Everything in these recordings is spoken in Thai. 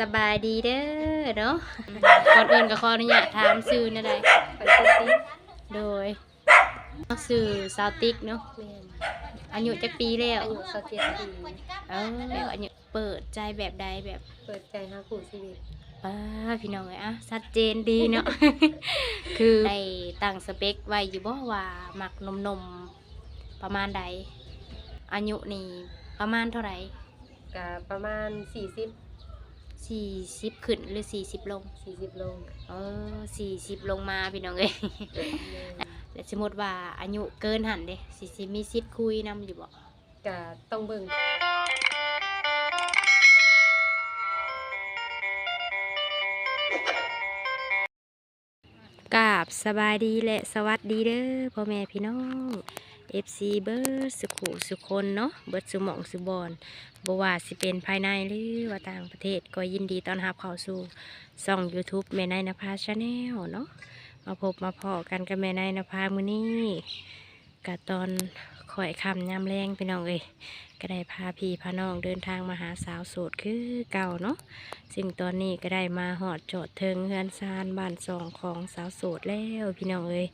สบายดีเด้อเนาะก่อนอื่นก็ขออนุญาตถามชื่อหนั่นใดไปซื้อติ๊กโดยชื่อซาวติกเนาะแม่นอายุจักปีแล้วอายุสเจ็ดปีเอออายุเปิดใจแบบใดแบบเปิดใจหาคู่ชีวิตป้าพี่น้องเอ้ยอะชัดเจนดีเนาะคือได้ตั้งสเปคไว้อยู่บ่ว่ามักนมๆประมาณใดอายุนี่ประมาณเท่าไหร่ก็ประมาณสี่สิบ สี่สิบขึ้นหรือสี่สิบลงสี่สิบลงเออสี่สิบลงมาพี่น้องเอ้ยแล้วสมมติว่าอายุเกินหันเด้สิสิมีสิทธิ์คุยนำอยู่บ่ก็ต้องเบิ่งกราบสบายดีและสวัสดีเด้อพ่อแม่พี่น้อง เอฟซีเบิร์ดสุขุสุคนเนาะเบิร์ดสุหมองสุบอลบว่าสิเป็นภายในหรือว่าต่างประเทศก็ยินดีต้อนรับเข้าสู่ส่อง YouTube แม่นายนภาชาแนลเนาะมาพบมาพอกันกับแม่นายนภามือนี้กับตอน ข่อยคำยามแรงพี่น้องเอ้ยก็ได้พาพี่พาน้องเดินทางมาหาสาวโสดคือเก่าเนาะซึ่งตอนนี้ก็ได้มาหอดจอดเทิงเฮือนซานบ้านสองของสาวโสดแล้วพี่น้องเอ้ย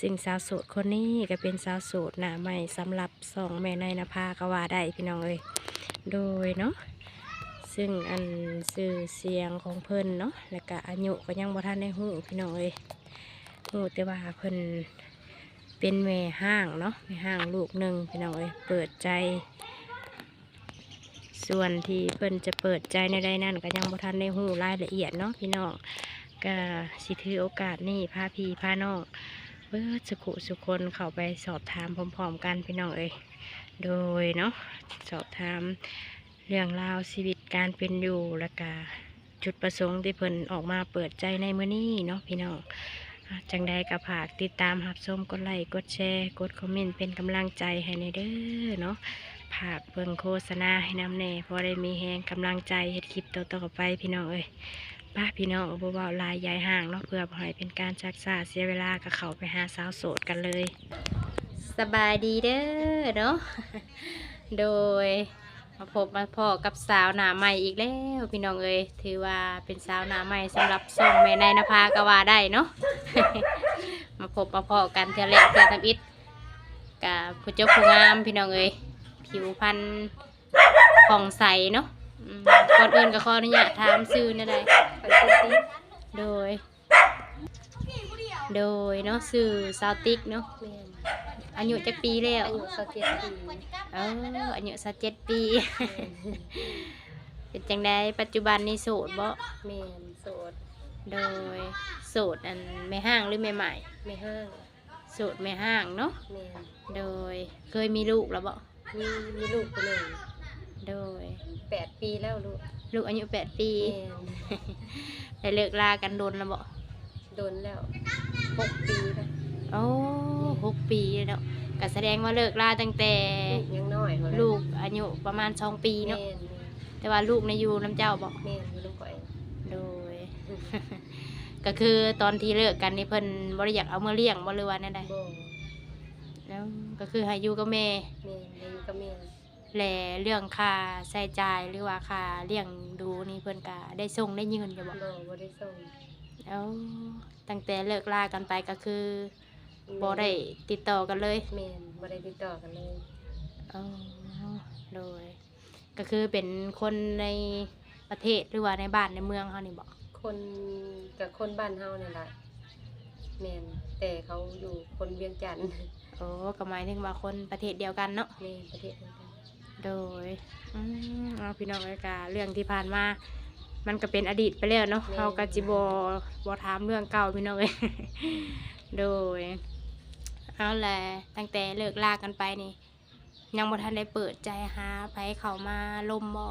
ซึ่งสาวโสดคนนี้ก็เป็นสาวโสดหน้าใหม่สำหรับสองแม่นายนภาก็ว่าได้พี่น้องเอ้ยโดยเนาะซึ่งอันสื่อเสียงของเพิ่นเนาะแล้วก็อายุก็ยังบ่ทันได้หูพี่น้องเอ้ยหูแต่ว่าเพิ่น เป็นแม่ห้างเนาะแม่ห้างลูกหนึ่งพี่น้องเอ้ยเปิดใจ ส่วนที่เพิ่นจะเปิดใจในใดนั่นก็ยังบ่ทันได้หูรายละเอียดเนาะพี่น้องก็สิถือโอกาสนี้พาพี่พาน้องเบิดสุขุสุคนเข้าไปสอบถามพร้อมๆกันพี่น้องเอ้ยโดยเนาะสอบถามเรื่องราวชีวิตการเป็นอยู่แล้วก็จุดประสงค์ที่เพิ่นออกมาเปิดใจในมื้อนี้เนาะพี่น้อง จังใดก็ฝากติดตามรับชมกดไลค์กดแชร์กดคอมเมนต์เป็นกำลังใจให้ในเด้อเนาะผากเบิ่งโฆษณาให้นำแน่พอได้มีแหงกำลังใจเฮ็ดคลิปต่อๆไปพี่น้องเอ้ยป้าพี่น้องบ่เว้าหลายยายห่างเนาะเพื่อบ่ให้เป็นการชักษาเสียเวลาก็เข้าไปหาสาวโสดกันเลย สบายดีเด้อเนาะโดย มาพบมาพ่อกับสาวหน้าใหม่อีกแล้วพี่น้องเอ้ยถือว่าเป็นสาวหน้าใหม่สำหรับส่งแม่นายนภากว่าได้เนาะ มาพบมาพ่อกันเทื่อแรกเทื่อทำอิฐกับผู้เจ้าผู้งามพี่น้องเอ้ยผิวพรรณผ่องใสเนาะอืมก่อนอื่นก็ขออนุญาตถามชื่อนั่นใดไปซื้อติ๊กโดย โดยเนาะชื่อซาวติกเนาะ แม่ อายุจักปีแล้ว อายุสเจ็ดปีเอออายุสักเจ็ดปี เป็นจังไดปัจจุบันนี้โสดบ่แม่นโสด โดยโสดอันไม่ห้างหรือไม่ใหม่ไม่ห้างโสดไม่ห้างเนาะแม่นโดยเคยมีลูกแล้วบ่มีมีลูกคนหนึ่งโดยแปดปีแล้วลูกลูกอายุแปดปีแม่นได้เลิกลากันโดนแล้วบ่โดนแล้วหกปีแล้ว โอ้หกปีแล้วก็แสดงว่าเลิกลาตั้งแต่ลูกยังน้อยหัวะลูกอายุประมาณสองปีแม่เนาะนแต่ว่าลูกในยอยู่น้ำเจ้าบอกแม่นอยู่ลูกก่อยโดย ก็คือตอนที่เลิกกันนี่เพิ่นบริอยากเอามาเลี้ยงบริวารนั่นใดบ่แล้วก็คือให้อยู่กับแม่แม่นได้อยู่กับแม่นแหล่เรื่องค่าใช้จ่ายหรือว่าค่าเลี้ยงดูนี่เพิ่นก็ได้ส่งได้ยืนอยู่บ่บ่บ่ได้ส่ง แล้วตั้งแต่เลิกลากันไปก็คือ บ่ได้ติดต่อกันเลยแม่นบ่ได้ติดต่อกันเลยอ๋อโดย ก็คือเป็นคนในประเทศหรือว่าในบ้านในเมืองเขานี่บอกคนกับคนบ้านเฮานี่ล่ะแม่นแต่เขาอยู่คนเวียงจันทน์โอ้ก็หมายถึงว่าคนประเทศเดียวกันเนาะ แม่นประเทศเดียวกันโดยอืมเอาพี่น้องเลยกาเรื่องที่ผ่านมา มันก็เป็นอดีตไปแล้วเนาะเขาก็จิบอบอถามเรื่องเก่าพี่น้องเลย โดย เอาแหละตั้งแต่เลิกลากันไปนี่ ยังบ่ทันได้เปิดใจหาไผเขามาลมบ่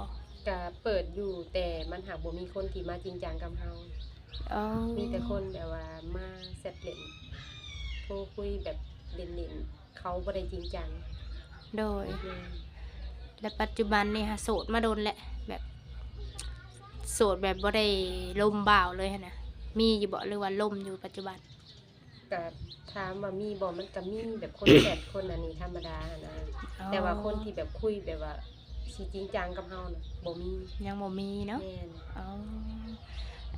ก็เปิดอยู่แต่มันหากบ่มีคนที่มาจริงจังกับเฮาเอ้ามีแต่คนแบบว่ามาแซ่บเล่นโทรคุยแบบเล่นๆเขาบ่ได้จริงจังโดยแม่นและปัจจุบันนี่ฮะโสดมาโดนแหละแบบโสดแบบบ่ได้ลมบ่าวเลยหั้นนะมีอยู่บ่หรือว่าลมอยู่ปัจจุบัน ก็ถามว่ามีบ่มันก็มีแบบคนแซ่บคนอันนี้ธรรมดานะแต่ว่าคนที่แบบคุยแบบว่าสิจริงจังกับเฮาน่ะบ่มียังบ่มีเนาะ แม่นอ๋อ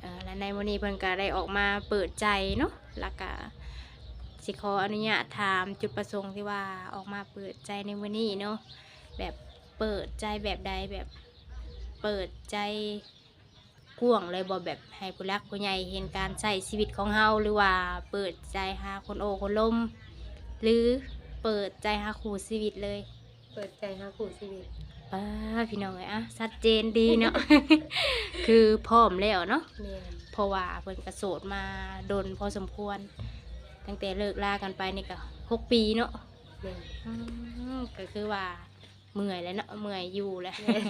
เอ่อและในวันนี้เพิ่นก็ได้ออกมาเปิดใจเนาะแล้วก็สิขออนุญาตถามจุดประสงค์ที่ว่าออกมาเปิดใจในวันนี้เนาะแบบเปิดใจแบบใดแบบเปิดใจ กว้างเลยบ่แบบให้ผู้รักผู้ใหญ่เห็นการใช้ชีวิตของเฮาหรือว่าเปิดใจหาคนโอคนลม หรือเปิดใจหาคู่ชีวิตเลยเปิดใจหาคู่ชีวิตป้าพี่น้องเอ้ยอะชัดเจนดีเนาะ คือพร้อมแล้วเนาะแม่นเพราะว่าเพิ่นกระโสดมาโดนพอสมควร ตั้งแต่เลิกลากันไปนี่ก็หกปีเนาะแม่น อืมก็คือว่าเมื่อยแล้วเนาะเมื่อยอยู่แล้ว แม่น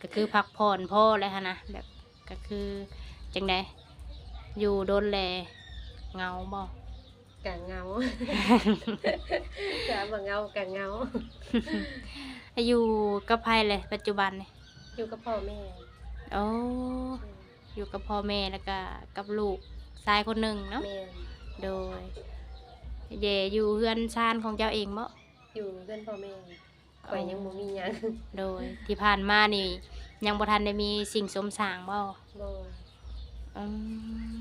ก็คือพักผ่อนพ่อแล้วหั้นนะแบบ ก็คือจังไดอยู่โดนแลเหงาบ่กะเหงากะบ่เหงากะเหงา อยู่กับไผเลยปัจจุบันนี่อยู่กับพ่อแม่โอ้อยู่กับพ่อแม่แล้วก็กับลูกชายคนหนึ่งเนาะแม่นโดยเดอยู่เฮือนชานของเจ้าเองบ่อยู่เพื่อนพ่อแม่ข่อยยังบ่มีหยังโดยที่ผ่านมานี่ ยังบ่ทันได้มีสิ่งสมสร้างบ่บ่อืม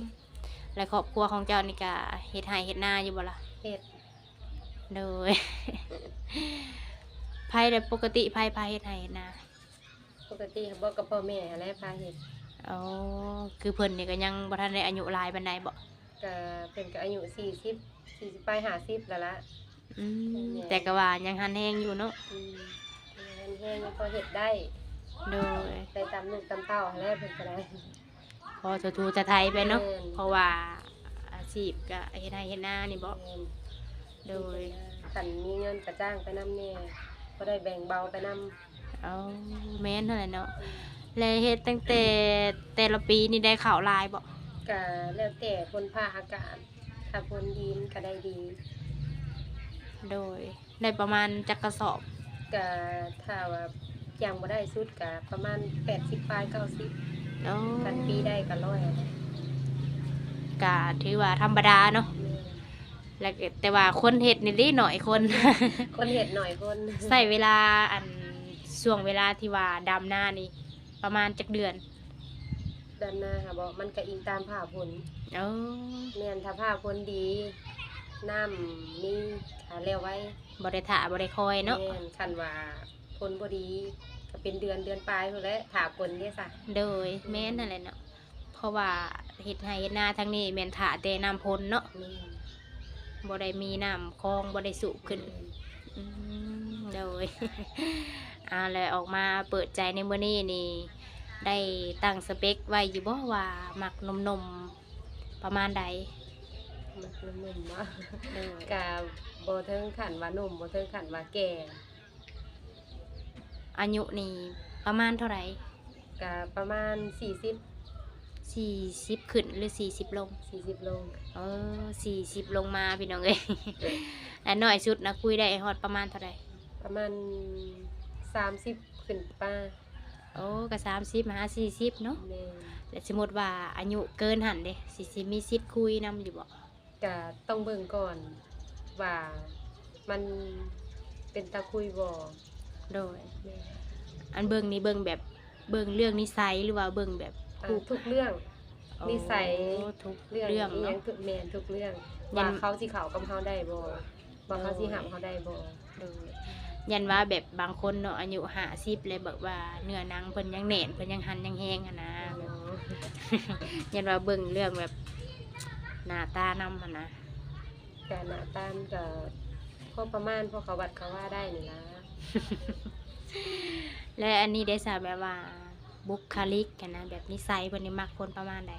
และครอบครัวของเจ้านี่ก็เฮ็ดไร่เฮ็ดนาอยู่บ่ล่ะเฮ็ดโดย ไผแต่ปกติไผพาเฮ็ดไร่เฮ็ดนาปกติบ่กับพ่อแม่และพาเฮ็ดอ๋อคือเพิ่นนี่ก็ยังบ่ทันได้อายุหลายปานใดบ่ก็เพิ่นก็อายุ40 40ปลาย50แล้วล่ะอืมแต่ก็ว่ายังหันแฮงอยู่เนาะอืมเงินแห้งยังพอเฮ็ดได้ โดยได้ตามลูกตามเต้าหั้นแหล้วเพิ่นก็ได้พอจะทูจะไทยไปเนาะแม่นเพราะว่าอาชีพก็เฮ็ดไร่เฮ็ดนานี่บ่แม่นโดยคันมีเงินก็จ้างไปนำแน่บ่ได้แบ่งเบาไปนำเอาแม่นเท่านั้นเนาะแล้วเฮ็ดตั้งแต่แต่ละปีนี่ได้ข่าวลายบ่ก็แล้วแต่คนภาคอากาศถ้าฝนดีมันก็ได้ดี โดยได้ประมาณจักกระสอบก็ถ้าว่า ยังบ่ได้สุดก็ประมาณ80ปลาย90เนาะคันปีได้ก็ร้อยอะนะก็ถือว่าธรรมดาเนาะแม่แล้วก็แต่ว่าคนเฮ็ดนี่ดิหน่อยคน คนเฮ็ดหน่อยคนใส่เวลาอันช่วงเวลาที่ว่าดำหน้านี่ ประมาณจักเดือนด้านหน้าค่ะบ่มันก็อิงตามผ้าผลเออแม่นถ้าผ้าผลดีน้ำมีหาแล้วไว้บ่ได้ถ่าบ่ได้คอยเนาะ แม่นคันว่า ผลบ่ดีก็เป็นเดือนเดือนปลายพุ่นแหละถ้าผลเด้ซะโดยแม่นนั่นแหละเนาะเพราะว่าเฮ็ดให้เฮ็ดนาทั้งนี้แม่นถ่าแต่น้ำพ้นเนาะแม่นบ่ได้มีน้ำคลองบ่ได้สูบขึ้น อืมโดย อ่าแล้วออกมาเปิดใจในมื้อนี้นี่ ได้ตั้งสเปคไว้อยู่บ่ว่ามักนมๆประมาณใดมันมันหนุ่มเนาะโดยกะบ่เทิงขันว่าหนุ่มบ่เทิงขันว่าแก่ อายุนี่ประมาณเท่าไหร่กะประมาณ 40 40ขึ้นหรือ40ลง 40 ลง เออ40ลงมาพี่น้องเอ้ยและน้อยสุดนะคุยได้ฮอดประมาณเท่าไหร่ประมาณ 30 ขึ้นป้าโอ้ก็30หา40เนาะแม่นแล้วสมมุติว่าอายุเกินหันเด้สิสิมีสิทธิ์คุยนํอยู่บ่กะต้องเบิ่งก่อนว่ามันเป็นตาคุยบ่ โดยแม่นอันเบิ่งนี่เบิ่งแบบเบิ่งเรื่องนิสัยหรือว่าเบิ่งแบบอ่าคู่ทุกเรื่อง นิสัย โอ้ทุกเรื่องเรื่องอีหยัเนาะ งทุกแม่นทุกเรื่องยัว่าน เขาสิเข้ากับเฮาได้บ่ว่าเขาสิโอ้ยหับเฮาได้บ่โดยยันว่าแบบบางคนเนาะอายุ50เลยแบบว่าเนื้อหนังเพิ่นยังแหน่นเพิ่นยังหันยังแห้งอะนะแบบ ยันว่าเบิ่งเรื่องแบบหน้าตานำหั่นนะ การหน้าตามก็พอประมาณพอเขาวัดเขาว่าได้นี่ล่ะ และอันนี้ได้ทราบแบบว่าบุคลิกกันนะแบบนิสัยเพิ่นนี่มักคนประมาณใด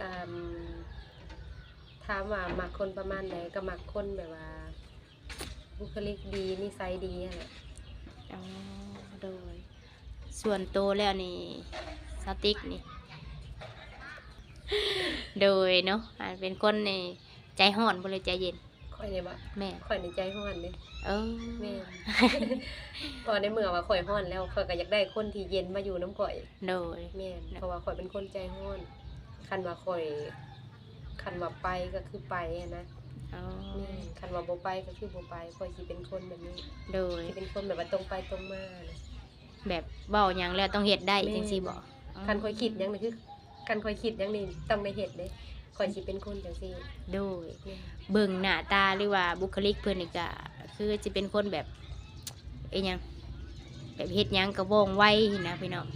การถามว่ามักคนประมาณไหนก็มักคนแบบว่า บุคลิกดีนิสัยดีอะแหละอ๋อโดย ส่วนตัวแล้วนี่สติ๊กนี่ โดยเนาะอ่าเป็นคนนี่ใจห่อนบ่เลยใจเย็น ข่อยเนี่ยบ่แม่ข่อยในใจห้อนเด้เออแม่นพอในเมื่อว่าข่อยห้อนแล้วข่อยก็อยากได้คนที่เย็นมาอยู่น้ำข่อยโดย แม่นเพราะว่าข่อยเป็นคนใจห้อนคันว่าข่อยคันว่าไปก็คือไปอะนะอ๋อแม่นคันว่าบ่ไปก็คือบ่ไปข่อยสิเป็นคนแบบนี้โดย สิเป็นคนแบบว่าตรงไปตรงมานะ แบบเว้าหยังแล้วต้องเฮ็ดได้แม่น จังซี่บ่คันคอยคิดหยังนี่คือคันคอยคิดหยังนี่ต้องได้เฮ็ดเด้ คอยสิเป็นคนจังซี่โดย เบิ่งหน้าตาหรือว่าบุคลิกเพิ่นนี่ก็คือจะเป็นคนแบบไอ้หยังแบบเฮ็ดหยังก็ว่องไวนะพี่น้อง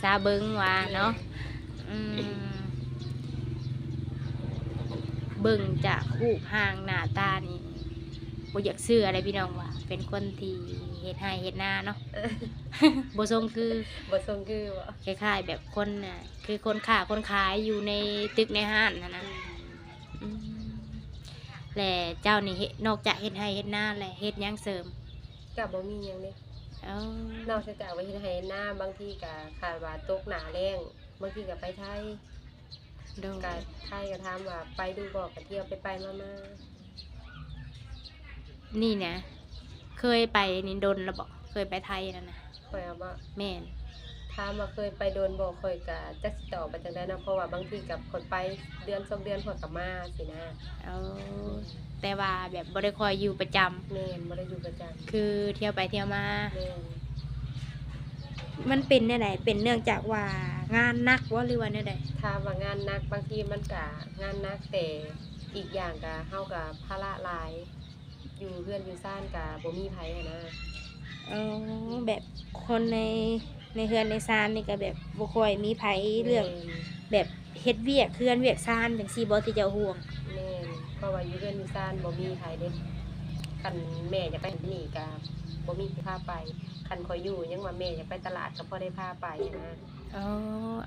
ซาเบิงว่าเนาะอืมเบิ่งจากรูปห่างหน้าตานี่บ่อยากเชื่ออะไรพี่น้องว่า เป็นคนที่เฮ็ดให้เฮ็ดหน้าเนาะบ่ทรงคือบ่ทรงคือบ่คล้ายๆแบบคนน่ะคือคนค้าคนขายอยู่ในตึกในห้างนะนะอืมและเจ้านี่เฮ็ดนอกจากเฮ็ดให้เฮ็ดหน้าแหละเฮ็ดหยังเสริมก็บ่มีหยังเด้เอ้านอกจากว่าเฮ็ดให้หน้าบางทีก็ขาดว่าตกหนาแรงบางทีก็ไปไทยโดยก็ไทยก็ถามว่าไปดูบ่ก็เที่ยวไปไปมามานี่นะ เคยไปนินดนแล้วบอกเคยไปไทยแล้วนะข่อยเอาว่าแม่นถามว่าเคยไปโดนบ่ข่อยก็จักสิตอบไปจังได๋นะเพราะว่าบางทีกับคนไปเดือนสองเดือนข่อยก็มาสินะเอาแต่ว่าแบบบ่ได้คอยอยู่ประจำแม่นบ่ได้อยู่ประจำคือเที่ยวไปเที่ยวมา แม่นมันเป็นแนวไหนเป็นเนื่องจากว่างานหนักว่าหรือว่าแนวใดถามว่างานหนักบางทีมันก็งานหนักแต่อีกอย่างก็เฮาก็ภาระหลาย อยู่เพื่อนอยู่ซ่านก็บ่มีไผอะนะเออแบบคนในในเฮือนในซานนี่ก็แบบบ่ค่อยมีไผเรื่องแบบเฮ็ดเวียกเคลื่อนเวียกซานจังซี่บ่ที่เจะห่วงแม่นเพราะว่าอยู่เพื่อนอยู่ซ่านบ่มีไผเด้คันแม่จะไปนี่ก็บ่มีพาไปคันคอยอยู่ยังว่าแม่อยากไปตลาดก็พอได้พาไปนะอ๋อ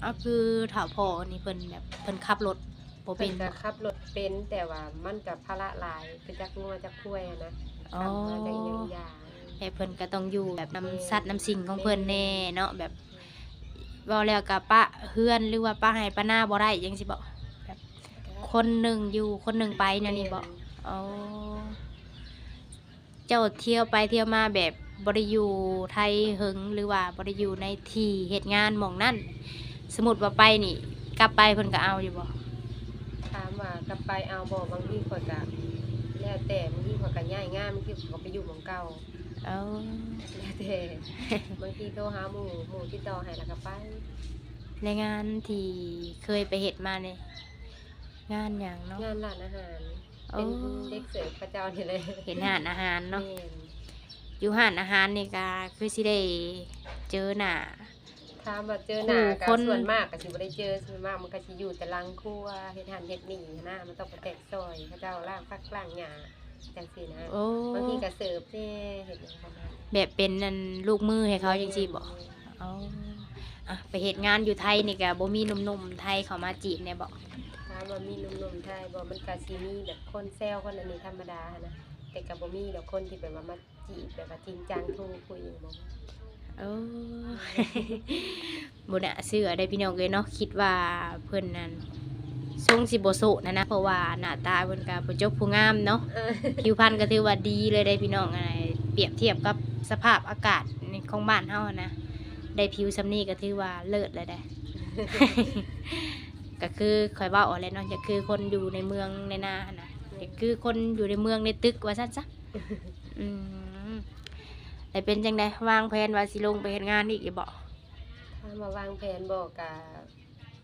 เอาคือถาพอนี่เพิ่นแบบเพิ่นขับรถ บ่เป็เป็นนก็ขับรถเป็นแต่ว่ามันกับภาระหลายคือจักงัวจักคุ้ยอะนะอ๋อทำมาจากอีหยังอีอย่างแต่เพิ่นก็ต้องอยู่แบบน้ำสัตว์น้ำสิ่งของเพิ่นแน่เนาะแบบเว้าแล้วก็ปะเฮือนหรือว่าปะให้ปะหน้าบ่ได้จังซี่บ่แบบคนหนึงอยู่คนหนึงไปแนวนี้บ่อ๋อเจ้าเที่ยวไปเที่ยวมาแบบบ่ได้อยู่ไทยหึงหรือว่าบ่ได้อยู่ในที่เฮ็ดงานหม่องนั้น สมมุติว่าไปนี่ กลับไปเพิ่นก็เอาอยู่บ่ ถามว่ากลับไปเอาบ่บางทีข่อยก็แล้วแต่บางทีข่อยก็ย้ายงานบางทีข่อยก็ไปอยู่หม่องเก่าเอาแล้วแต่บางทีโทรหาหมู่หมู่ติดต่อให้แล้วก็ไปในงานที่เคยไปเฮ็ดมาเนี่ยงานหยังเนาะงานร้านอาหารโอ้เป็นเด็กเสิร์ฟพระเจ้านี่เลยเห็นห้านอาหารเนาะแม่นอยู่ห้านอาหารนี่ก็คือสิได้เจอหน้า ถามว่าเจอหน้าคก็นส่วนมากก็สิบ่ได้เจอส่วนมากมันก็สิอยู่แต่หลังครัวเฮ็ดหันเฮ็ดนี่นะมันต้องไปแตกซอยพระเจ้าล่างฟักล่างหญ้าจังซี่นะโอ้บางทีก็เสิร์ฟแน่เฮ็ดหยังประมาณนั้นแบบเป็นนั่นลูกมือให้เขาจริงๆบ่เอาอะไปเฮ็ดงานอยู่ไทยนี่ก็บ่มีหนุ่มๆไทยเข้ามาจีบแน่บ่ถามว่ามีหนุ่มๆไทยบ่มันก็สิมีแบบคนแซวคนอันนี้ธรรมดาหั้นนะแต่ก็บ่มีดอกคนที่แบบว่ามาจีบแบบว่าจริงจังโทรคุยหยังบ่ โอ้บ่น่าเชื่อได้พี่น้องเลยเนาะคิดว่าเพิ่อนนั่นทรงสิบโสดนะนะเพราะว่าหน้าตาเพิ่นก็บ่จบผู้งามเนาะผิวพรรณก็ถือว่าดีเลยได้พี่น้องอะไรเปรียบเทียบกับสภาพอากาศในของบ้านเฮานะได้ผิวสำนีก็ถือว่าเลิศเลยได้ก็คือคอยว่าเอะไรเนาะจะคือคนอยู่ในเมืองในนาหั้นนะจะคือคนอยู่ในเมืองในตึกว่าซั่นซะอืม แต่เป็นจังไดวางแผนว่าสิลงไปเฮ็ดงานอีกอีบ่ถ้ามาวางแผนบอกกะ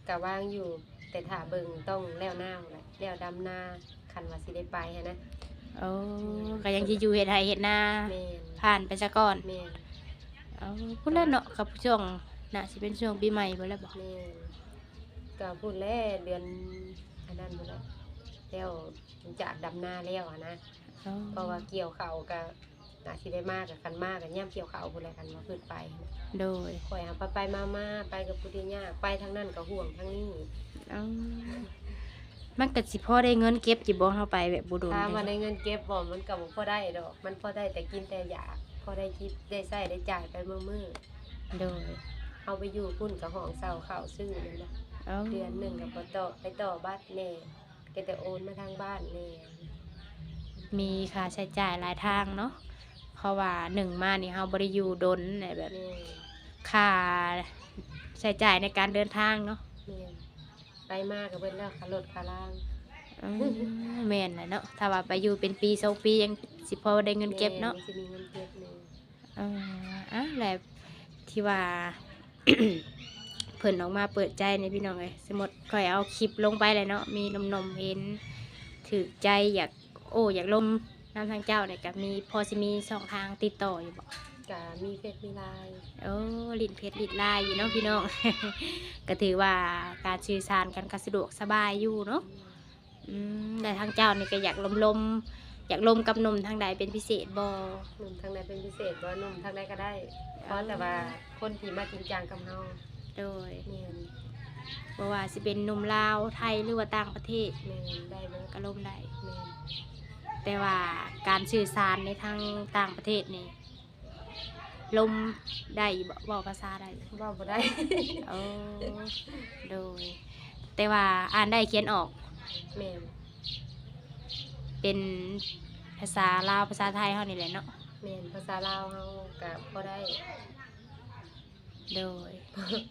กะวางอยู่ แต่ถ้าเบิ่งต้องแล้วหน้าหมดแหละแล้วดำหน้าคันว่าสิได้ไปหั้นนะโอ้ก็ยังสิอยู่เฮ็ดไร่เฮ็ดนา แม่นผ่านไปซะก่อนแม่นเอาพุ่นแล้วเนาะกับช่วงน่าสิเป็นช่วงปีใหม่พุ่นแล้วบ่แม่นก็พูดแล้วเดือนอันนั้นหมดแล้วแล้วหลังจากดำหน้าแล้วอะนะอ๋อเพราะว่าเกี่ยวเขาวก็ น่าสิได้มากกับคันมากกับย่ำเกี่ยวเขาวพูดอะไรกันว่าขึ้นไปนะโดยข่อยเอาไปไปมามาไปกับพุทธิยากไปทางนั้นก็ห่วงทางนี้เอามันก็สิพอได้เงินเก็บจิบ่เฮาไปแบบบ่โดนถ้าว่าจัในงซี้เงินเก็บบ่มันก็บ่พอได้ดอก มันพอได้แต่กินแต่อยากพอได้คิดได้ใช้ได้จ่ายไปมื้อมื้อโดยๆเอาไปอยู่พุ่นกับห้องเช่าข้าวซื้อนั่นล่ะเอาเดือนหนึงก็บ่ต่อไปต่อบัตรแน่ก็แต่โอนมาทางบ้านแน่มีค่าใช้จ่ายหลายทางเนาะ เพราะว่าหนึ่งมานี่เฮาบ่ได้อยู่ดนน่ะแบบแม่ค่าใช้จ่ายในการเดินทางเนาะแม่ไปมากก็เบิดแล้วค่ารถค่าล่างอืมแม่นแหละเนาะถ้าว่าไปอยู่เป็นปีสองปียังสิพอได้เงินเก็บเนาะแม่มัสิมีเงินเก็บแน่อเอออะแล้วที่ว่าเพิ่นออกมาเปิดใจในพี่น้องเลยสมมติค่อยเอาคลิปลงไปเลยเนาะมีนมนมๆเห็นถือใจอยากโอ้อยากลม น้ำทางเจ้าเนี่ยก็มีพอจะมีสองทางติดต่ออยู่บ่ก็มีเฟซมีไลน์โอ้ลิ้นเพชรลิ้นลายอยู่เนาะพี่น้อง ก็ถือว่าการสื่อสารกันก็สะดวกสบายอยู่เนาะอืมแต่ทางเจ้านี่ก็อยากลมลมๆอยากลมกับนมทางใดเป็นพิเศษบ่หนุ่มทางใดเป็นพิเศษบ่หนุ่มทางใดก็ได้ เพราะแต่ว่าคนที่มาจริงจังกับเฮาโดยแม่นบ่ว่าสิเป็นหนุ่มลาวไทยหรือว่าต่างประเทศแม่นได้เบิดก็ลมได้แม่น แต่ว่าการสื่อสารในทางต่างประเทศนี่ลมได้บ่เว้าภาษาได้เว่าบ่ได้โอ้โดย แต่ว่าอ่านได้เขียนออกแม่นเป็นภาษาลาวภาษาไทยเฮานี่แหละเนาะแม่นภาษาลาวเฮาก็พอได้ โดย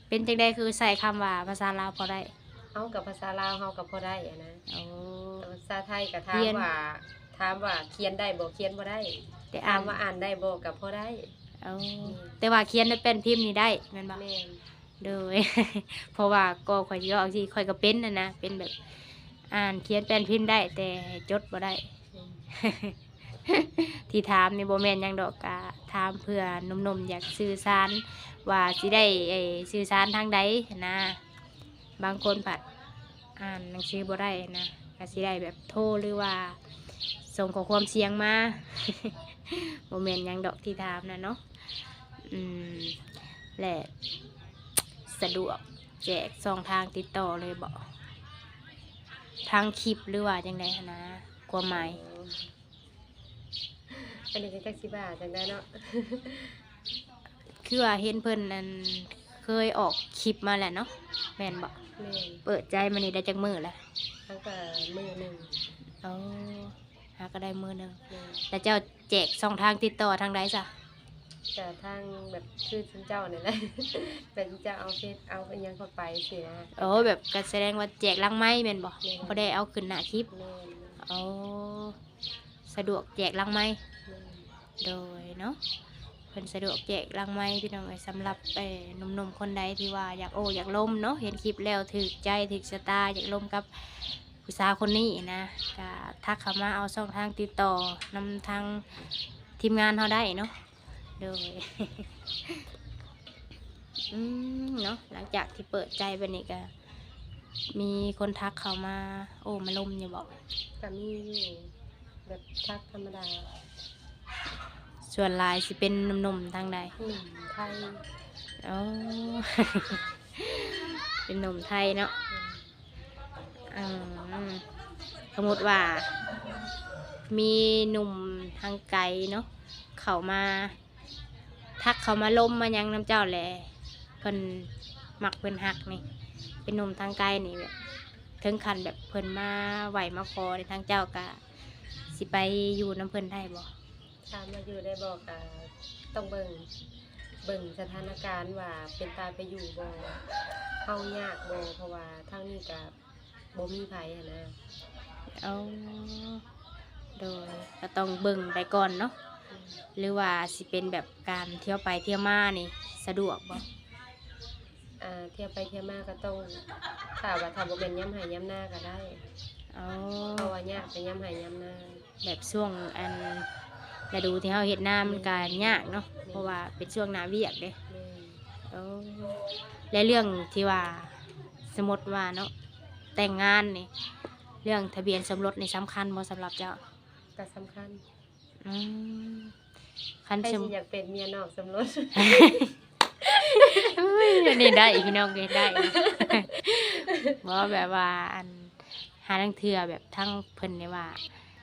เป็นจังไดคือใส่คำว่าภาษาลาวพอได้เฮากับภาษาลาวเฮาก็พอได้อะนะโอ้แต่ภาษาไทยก็ถาเรีมยนว่า ถามว่าเขียนได้บ่เขียนบ่ได้แต่ถาอ่ามนว่าอ่านได้บ่ก็พอได้เอาแต่ว่าเขียนได้เป็นพิมพ์นี่ได้แม่นบ่แม่นโดย เพราะว่าก็ข่อยสิเอาสิข่อยก็เป็นน่ะนะเป็นแบบอ่านเขียนเป็นพิมพ์ได้ แต่จดบ่ได้แม่นที่ถามนี่บ่แม่นหยังดอกกะถามเพื่อหนุ่มๆอยากสื่อสารว่าสิได้ไอ้สื่อสารทางใดนะ บางคนผัดอ่านหนังสือบ่ได้นะก็สิได้แบบโทรหรือว่า ส่งข้อความเสียงมาบ่แม่นหยังดอกที่ถามนะเนาะอืมและสะดวกแจกสองทางติดต่อเลยบ่ทางคลิปหรือว่าจังไดหั้นนะความหมายอันนี้ก็จักสิบาจังได้เนาะคือว่าเห็นเพิ่นนั่นเคยออกคลิปมาแหละเนาะแม่นบอกแม่นเปิดใจมานี่ได้จากมือแหละทั้งก็มือหนึงเอา หาก็ได้มือหนึ่งแม่นแต่เจ้าแจกช่องทางติดต่อทางใดจ้ะแต่ทางแบบชื่อชินเจ้านี่แหละเป็นเจ้าเอาเฟซเอาอิหยังเข้าไปเสียโอ้แบบก็แสดงว่าแจกลังไม้แม่นบอกแม่นบ่ได้เอาขึ้นหน้าคลิปแม่นเอาสะดวกแจกลังไม้แม่นโดยเนาะเพิ่นสะดวกแจกลังไม้พี่น้องเอ้ยสำหรับเอ่อหนุ่มๆคนใดที่ว่าอยากโอ้อยากล่มเนาะเห็นคลิปแล้วถึกใจถึกสตาอยากล่มกับ ผู้สาวคนนี้นะก็ทักเข้ามาเอาช่องทางติดต่อนำทางทีมงานเขาได้เนาะโดยอืมเนาะหลังจากที่เปิดใจไปนี่ก็มีคนทักเข้ามา โอ้มาลมอย่าบอกก็มีอยู่แบบทักธรรมดาส่วนหลายสิเป็นหนุ่มๆทางใดหนุ่มไทยอ๋อเป็นหนุ่มไทยเนาะอืม สมมติว่า มีหนุ่มทางไกลเนาะเขามาทักเขามาล้มมายังน้ำเจ้าแหละเพิ่นหมักเพิ่นหักนี่ เป็นหนุ่มทางไกลนี่แบบถึงคันแบบเพิ่นมาไหวมาคอในทางเจ้ากะสิไปอยู่น้ำเพิ่นได้บ่ถามมาอยู่ได้บอกอ่ต้องเบิ่งเบิ่งสถานการณ์ว่าเป็นตายไปอยู่บ่เข้ายากบ่เพราะว่าทางนี้ก็บ่ มีไผอะนะเอาโดยก็ต้องเบิ่งไปก่อนเนาะอืมหรือว่าสิเป็นแบบการเที่ยวไปเที่ยวมานี่สะดวกบ่อ่าเที่ยวไปเที่ยวมาก็ต้องถ้าว่าถ้าบ่เป็นย้ำให้ย้ำหน้าก็ได้เอาเพราะว่ายากไปย้ำให้ย้ำหน้า แบบช่วงอันฤดูที่เฮาเฮ็ดนามันก็ยากเนาะเพราะว่าเป็นช่วงหน้าเวียกเด้ แม่น เอาและเรื่องที่ว่าสมมติว่าเนาะ แต่งงานนี่ เรื่องทะเบียนสมรสนี่สำคัญบ่สำหรับเจ้าก็สำคัญอืมคันใครสมสิอยากเป็นเมียนอกสมรสเฮ้ยอันนี้ได้พี่น้องเฮ็ดได้นะเพราะแบบว่าอันหาทั้งเทือแบบทั้งเพิ่นเนี่ยว่า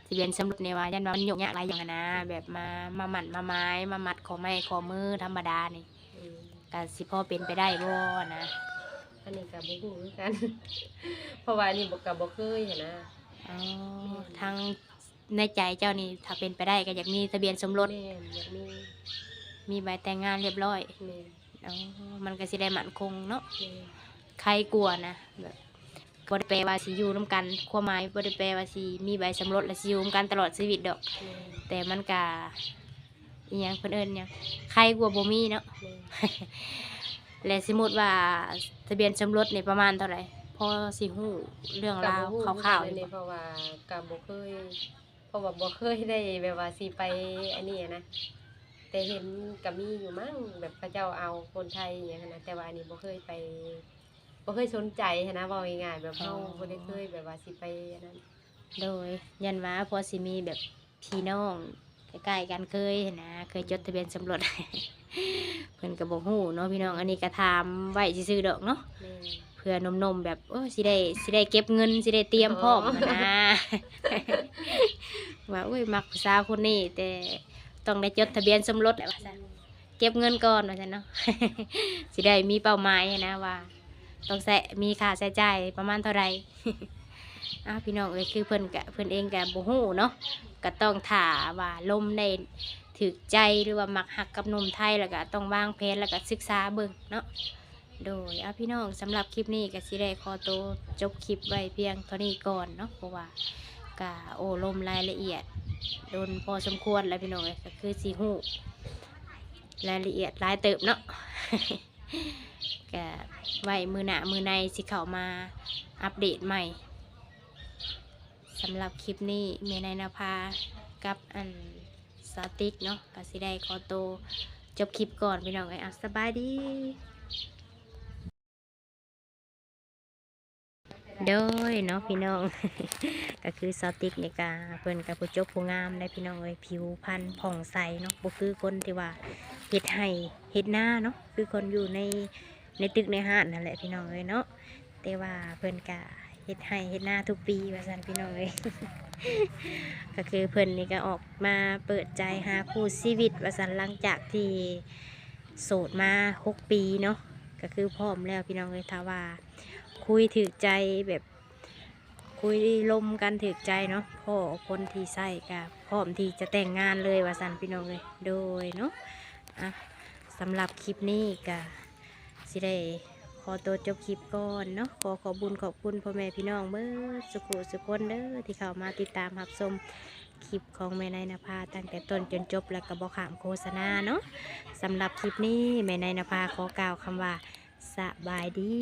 ทะเบียนสมรสเนี่ยว่ายันว่ามันยกยากหลายอย่างอะนะแบบมามาหมั่นมาไม้มามัดขอไม้ขอมือธรรมดานี่อืมก็สิพอเป็นไปได้บ่นะ อันนี้ก็บ่ฮู้คือกัน เพราะว่าอันนี้บ่ก็บ่เคยหันนะ อ๋อทางในใจเจ้านี่ถ้าเป็นไปได้ก็อยากมีทะเบียนสมรสแม่นอยากมีมีใบแต่งงานเรียบร้อยแม่นอ๋อมันก็สิได้มั่นคงเนาะ แม่นใครกลัวนะแบบบ่ได้แปลว่าสิอยู่นํกันความหมายบ่ได้แปลว่าสิมีใบสมรสและสิอยู่นำกันตลอดชีวิตดอก แม่นแต่มันก็อีหยังเพิ่นเอิ้นหยังใครกลัวบ่มีเนาะ แม่ และสมมุติว่าทะเบียนสมรสนี่ประมาณเท่าไหร่พอสิฮู้เรื่องราวก็บ่ฮู้คร่าวๆเหมือนกันนี่เลยเพราะว่าก็บ่เคยเพราะว่าบ่เคยได้แบบว่าสิไปอันนี้อะนะแต่เห็นก็มีอยู่มั้งแบบพระเจ้าเอาคนไทยอย่างเงี้ยนะแต่ว่าอันนี้บ่เคยไปบ่เคยสนใจหั้นนะเว้าง่ายๆแบบเฮาบ่ได้เคยแบบว่าสิไปอันนั้น โดย ยันว่าพอสิมีแบบพี่น้อง ใกล้ๆกันเคยนะ เคยจดทะเบียนสมรสเพิ่นก็บ่ฮู้เนาะพี่น้องอันนี้ก็ถามไว้ซื่อๆดอกเนาะแม่เพื่อนมๆแบบโอ้สิได้สิได้เก็บเงินสิได้เตรียมพร้อมอ๋อนะว่าอุ้ยมักผู้สาวคนนี้แต่ต้องได้จดทะเบียนสมรสแหละว่าซั่นเก็บเงินก่อนว่าซั่นเนาะสิได้มีเป้าหมายนะว่า ต้องใช้มีค่าใช้จ่ายประมาณเท่าไหร่ อ้าวพี่น้องเอ้ยคือเพิ่นกะเพิ่นเองกะบ่ฮู้เนาะก็ต้องถ่าว่าลมได้ถึกใจหรือว่ามักหักกับนมไทยแล้วก็ต้องวางแผนแล้วก็ศึกษาเบิ่งเนาะโดยอะพี่น้องสำหรับคลิปนี้ก็สิได้ขอตัวจบคลิปไว้เพียงเท่านี้ก่อนเนาะเพราะว่ากะโอ้ลมรายละเอียดโดนพอสมควรแล้วพี่น้องเอ้ยก็คือสีหูรายละเอียดหลายเติบเนาะกะไว้มือหนามือในสิเข้ามาอัปเดตใหม่ สำหรับคลิปนี้เมนายนภากับอันสติกเนาะก็สิได้ขอตัวจบคลิปก่อนพี่น้องเอ้ยอะสบายดีโดยเนาะพี่น้อง ก็คือสติกในกาเพิ่นกับผู้จบผู้งามได้พี่น้องเอ้ยผิวพรรณผ่องใสเนาะบ่คือคนที่ว่าเฮ็ดให้เฮ็ดหน้าเนาะคือคนอยู่ในในตึกในห้างนั่นแหละพี่น้องเอ้ยเนาะแต่ว่าเพิ่นก็ เฮ็ดให้เฮ็ดหน้าทุกปีว่าซั่นพี่น้องเอ้ยก็คือเพิ่นนี่ก็ออกมาเปิดใจหาคู่ชีวิตว่าซั่นหลังจากที่โสดมาหกปีเนาะก็คือพร้อมแล้วพี่น้องเอ้ยถ้าว่า คุยถือใจแบบ คุยลมกันถือใจเนาะพ่อคนที่ใส่กับพร้อมที่จะแต่งงานเลยว่าสันพี่น้องเลยโดยเนาะอะสำหรับคลิปนี้ก็สิได้ ขอตัวจบคลิปก่อนเนาะขอขอบุญขอบคุณพ่อแม่พี่น้องเมื่อสุขุสุขคนเด้อที่เข้ามาติดตามรับชมคลิปของแม่นายนภาตั้งแต่ต้นจนจบและกระบอกขามโฆษณาเนาะสำหรับคลิปนี้แม่นายนภาขอกล่าวคำว่าสบายดี